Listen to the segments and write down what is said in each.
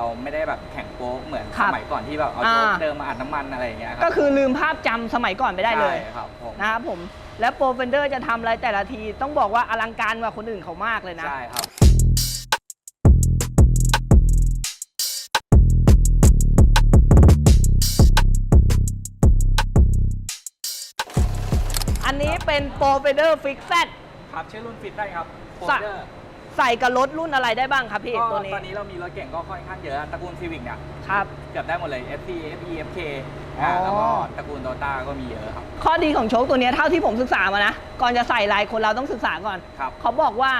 เราไม่ได้แบบแข่งโป๊กเหมือนครัสบมัยก่อนที่แบบเอาโจ๊กอ่า เดิมมาอัดน้ำมันอะไรอย่างเงี้ยครัก็คือลืมภาพจำสมัยก่อนไปได้เลย ใช่ครับผมนะครับผม แล้วโปรเฟนเดอร์จะทำอะไรแต่ละทีต้องบอกว่าอลังการกว่าคนอื่นเขามากเลยนะ ใช่ครับ อันนี้เป็นโปรเฟนเดอร์ฟิกแซ ครับชื่อรุ่นฟิตได้ครับโฟสะเดอร์ ใส่กับรถรุ่นอะไรได้บ้างครับพี่ก็ตัวนี้ตอนนี้เรามีรถเก่งก็ค่อนข้างเยอะตระกูลซีวิกเนี่ยครับ เกือบได้หมดเลย FC FE FK อ๋ออ่อ่าแล้วก็ตระกูลโตต้าก็มีเยอะครับ ข้อดีของโชคตัวเนี้ยเท่าที่ผมศึกษามานะ ก่อนจะใส่ลายคนเราต้องศึกษาก่อน ครับ เขาบอกว่า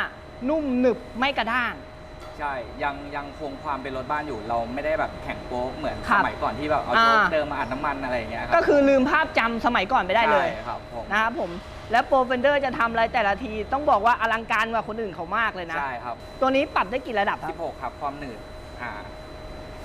นุ่มหนึบไม่กระด้าง ใช่ยังยังคงความเป็นรถบ้านอยู่เราไม่ได้แบบแข่งโป๊กเหมือนครัสบมัยก่อนที่แบบเอาโจ๊กอ่า เดิมมาอัดน้ำมันอะไรอย่างเงี้ยครับก็คือลืมภาพจำสมัยก่อนไปได้เลยใช่ครับผม นะครับผม แล้วโปรเฟนเดอร์จะทำอะไรแต่ละทีต้องบอกว่าอลังการกว่าคนอื่นเขามากเลยนะ ใช่ครับ ตัวนี้ปรับได้กี่ระดับครับ 16 ครับ ความหนืดอ่า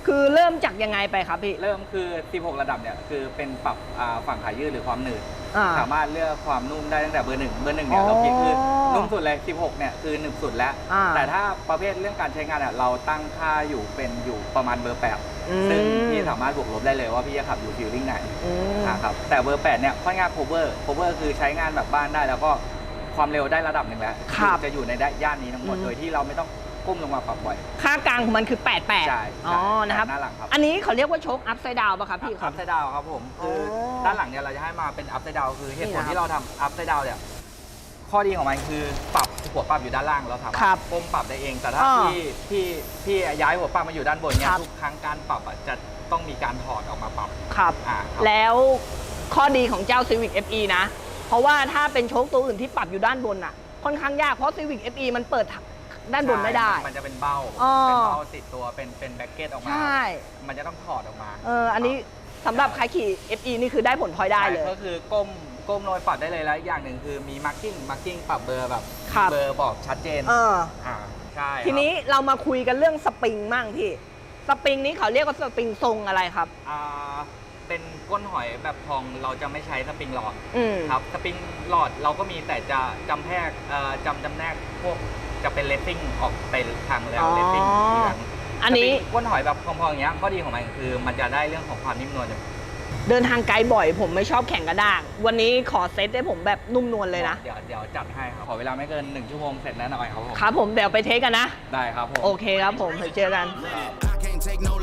คือเริ่มจากยังไงไปครับพี่ เริ่มคือ 16 ระดับเนี่ยคือเป็นปรับอ่าฝั่งขายืดหรือความหนืด อ่า สามารถเลือกความนุ่มได้ตั้งแต่เบอร์หนึ่งเบอร์หนึ่งเนี่ยอ๋อเราคิดคือนุ่มสุดเลย 16 เนี่ยคือหนึบสุดแล้ว อ่าแต่ถ้าประเภทเรื่องการใช้งานเนี่ยเราตั้งค่าอยู่เป็นอยู่ประมาณเบอร์แปดอืม ซึ่งพี่สามารถบวกลบได้เลยว่าพี่จะขับอยู่ฟิลลิ่งไหนอืมนะครับแต่เบอร์แปดเนี่ยค่อนข้าง cover cover คือใช้งานแบบบ้านได้แล้วก็ความเร็วได้ระดับหนึ่งแล้วครับจะอยู่ในย่านนี้ทั้งหมดอืม โดยที่เราไม่ต้อง ก้มลงมาปรับบ่อย ค่ากลางของมันคือ 88ใช่อ๋อ นะครับ หน้าหลังครับ อันนี้เขาเรียกว่าโชคอัพไซด์ดาวป่ะครับพี่คอัรับ พไซด์ดาวครับผมคือออด้านหลังเนี่ยเราจะให้มาเป็นอัพไซด์ดาวคือเหตุผลนี่นะครับที่เราทำอัพไซด์ดาวเนี่ยข้อดีของมันคือปรับหัวปรับอยู่ด้านล่างเราสามารครัถบก้มปรับได้เอง แต่ถ้าอ่าพี่พี่พี่ย้ายหัวปรับมาอยู่ด้านบนเนี่ยครับ ทุกครั้งการปรับอะจะต้องมีการถอดออกมาปรับครับ อ่าครับ แล้วข้อดีของเจ้า Civic FE นะ เพราะว่าถ้าเป็นโชคตัวอื่นที่ปรับอยู่ด้านบนอะ ค่อนข้างยาก เพราะ Civic FE มันเปิด ด้านบนไม่ได้ใช่มันจะเป็นเบ้าอ๋อเป็นเบ้าติดตัวเป็นเป็นแบ็กเก็ตออกมา ใช่ มันจะต้องถอดออกมาเอออันนี้สำหรับใครขี่ FE นี่คือได้ผลพลอยได้เลย ใช่ก็คือก้มก้มโนยปรับได้เลยแล้วอีกอย่างหนึ่งคือมีมาร์กิ้งมาร์กิ้งปรับเบอร์แบบครับ เบอร์บอกชัดเจนเออ อ่าใช่ครับทีนี้เรามาคุยกันเรื่องสปริงมั่งพี่ สปริงนี้เขาเรียกว่าสปริงทรงอะไรครับ อ่าเป็นก้นหอยแบบทองเราจะไม่ใช้สปริงหลอดอืม ครับสปริงหลอดเราก็มีแต่จะจำแพกเอ่อจำจำแนกพวก จะเป็นเลสซิ่งออกไปทางแล้วอ๋อเลสซิ่งทีหลังอันนี้สปริงก้นหอยแบบพองๆอย่างเงี้ยข้อดีของมันคือมันจะได้เรื่องของความนิ่มนวลเดินทางไกลบ่อยผมไม่ชอบแข่งกระด้าง วันนี้ขอเซตให้ผมแบบนุ่มนวลเลยนะ เดี๋ยวเดี๋ยวจัดให้ครับขอเวลาไม่เกิน1ชั่วโมงเสร็จแน่นอนครับผมครับผมเดี๋ยวไปเทสกันนะ ได้ครับผม โอเคครับผมไปเจอกัน I can't take no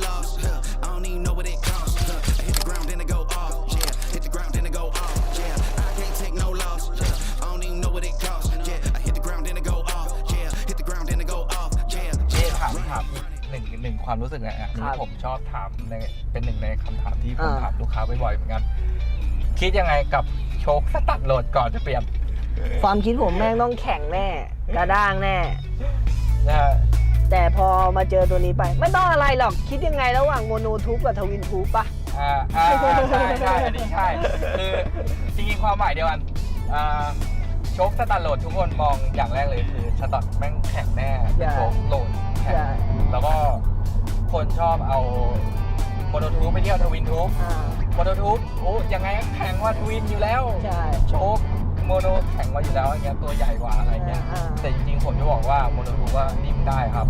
ความรู้สึกนะอันคนี้รับผมชอบถามในเป็นหนึ่งในคำถามที่ผมอ่าถามลูกค้าบ่อยๆเหมือนกัน คิดยังไงกับโชคสตัดโหลดก่อนจะเปลี่ยน ความคิดผมแม่งต้องแข่งแน่ กระด้างแน่นะฮะแต่พอมาเจอตัวนี้ไป ไม่ต้องอะไรหรอกคิดยังไงระหว่างโมโนทูบกับทวินทูบปะอ่าอ่าอ่าใช่ใช่อันนี้ใช่คือจริงๆความหมายเดียวกันอ่าโชคสตัดโหลดทุกคนมองอย่างแรกเลยคือสตัดแม่งแข็งแน่เป็นโชคโหลด ชอบเอาโมโนทูบไปเที่ยวทวินทูบอ่าโมโนทูบโอ้ยังไงก็แข็งกว่าทวินอยู่แล้ว ใช่โชคโมโนแข็งกว่าอยู่แล้วอย่างเงี้ยตัวใหญ่กว่าอะไรเงี้ย อ่าแต่จริงๆผมจะบอกว่าโมโนทูบว่านิ่มได้ครับ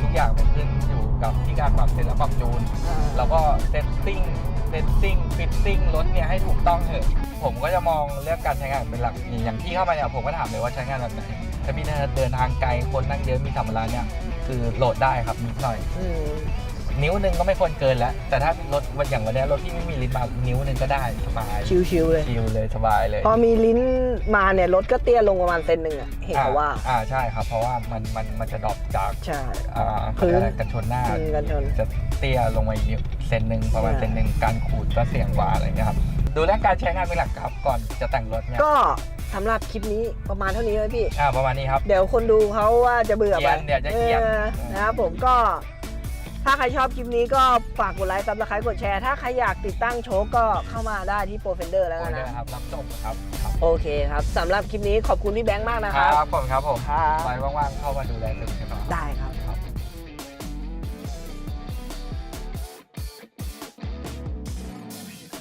ทุกอย่างมันขึ้นอยู่กับที่การปรับเสร็จและปรับจูน อ่าแล้วก็เซตติ้งเซตติ้งฟิตติ้งรถเนี่ยให้ถูกต้องเถอะ ผมก็จะมองเรื่องการใช้งานเป็นหลักอย่างที่เข้ามาเนี่ยผมก็ถามเลยว่าใช้งานแบบไหนถ้าพี่เดินทางไกลคนนั่งเยอะมีสัมภาระเนี่ยคือโหลดได้ครับนิดหน่อย อืม นิ้วหนึ่งก็ไม่ควรเกินแล้ว แต่ถ้ารถวันอย่างวันเนี้ยรถที่ไม่มีลิ้นมานิ้วหนึ่งก็ได้สบายชิวๆเลย ชิลเลยสบายเลย พอมีลิ้นมาเนี่ยรถก็เตี้ยลงประมาณเซนหนึ่งอะเห็นเขาว่า อ่าใช่ครับ เพราะว่ามันมันมันจะดรอปจากใช่อ่าพื้นเขาเรียกอะไรกันชนหน้าอืมกันชนจะเตี้ยลงมาอีกนิดเซนหนึ่งประมาณใช่เซนหนึ่งการขูดก็เสี่ยงกว่าอะไรเงี้ยครับดูเรื่องการใช้งานเป็นหลักครับก่อนจะแต่งรถเนี่ยก็สำหรับคลิปนี้ประมาณเท่านี้เลยพี่อ่าประมาณนี้ครับ เดี๋ยวคนดูเขาว่าจะเบื่อไปเกรียนเดี๋ยวจะเกรียนออนะครับผมก็ ถ้าใครชอบคลิปนี้ก็ฝากกดไลค์ซับสไครต์กดแชร์ ถ้าใครอยากติดตั้งโชคก็เข้ามาได้ที่โปรเฟนเดอร์แล้วโอกันเคนะครับ รับจบครับครับโอเคครับสำหรับคลิปนี้ขอบคุณพี่แบงค์มากนะคครัรับบผมครับผมครับไว้ว่างๆเข้ามาดูแลตึกกันหน่อย ได้ครับ